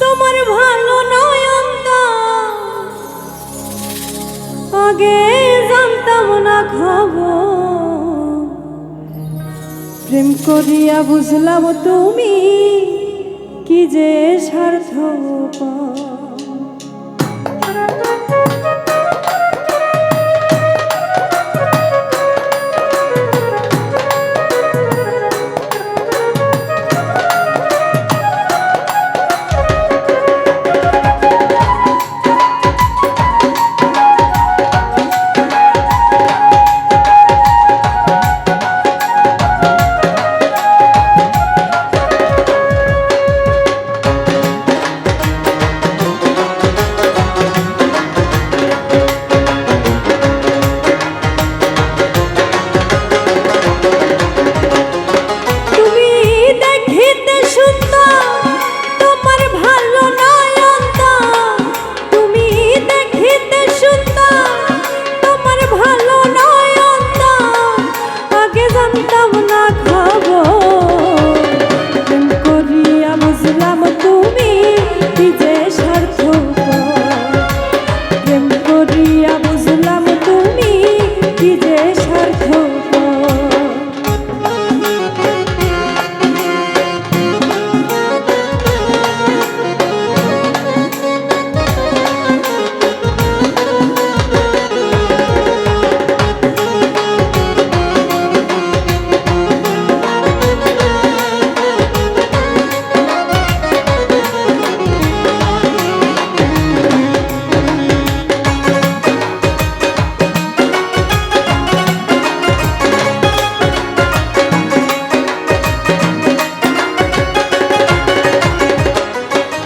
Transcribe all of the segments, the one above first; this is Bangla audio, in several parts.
তোমার ভালো আগে জানতাম না খাব প্রেম করিয়া বুঝলাম তুমি কি যে স্বার্থ পা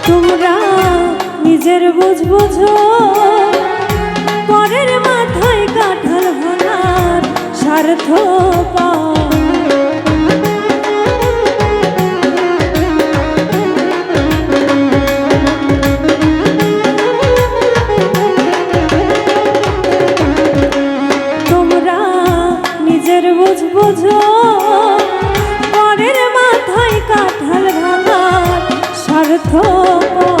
তোমরা নিজের বুঝ বুঝো। পরের মাথায় কাঠাল হনার স্বার্থ তোমরা নিজের বুঝ বুঝো। পার্থ